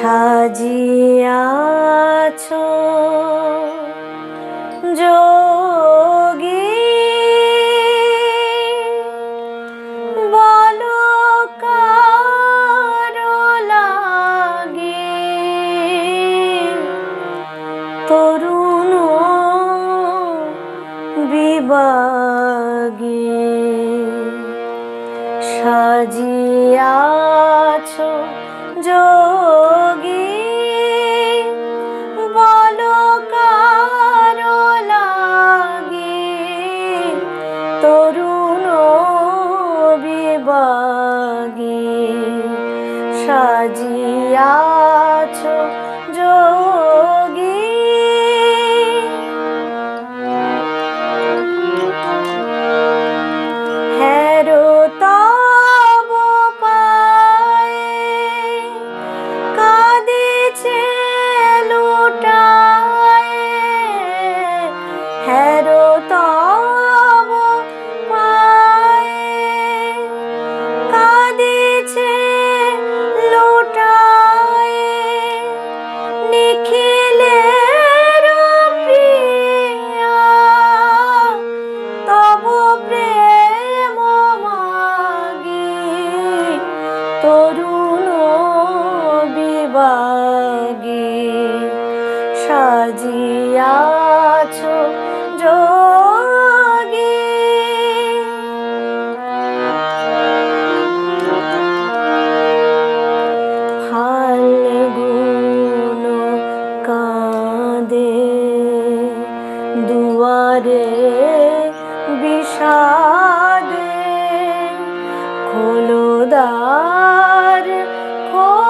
সাজিয়াছো। সাজিয়াছো বল তরুণ যোগ আছো যো গে সাজিয়াছো যোগে। ফালগুন কাঁদে দুয়ারে বিষাদে খোলো দ্বার খোলো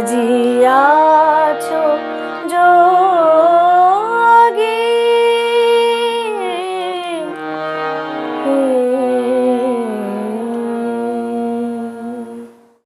সাজিয়া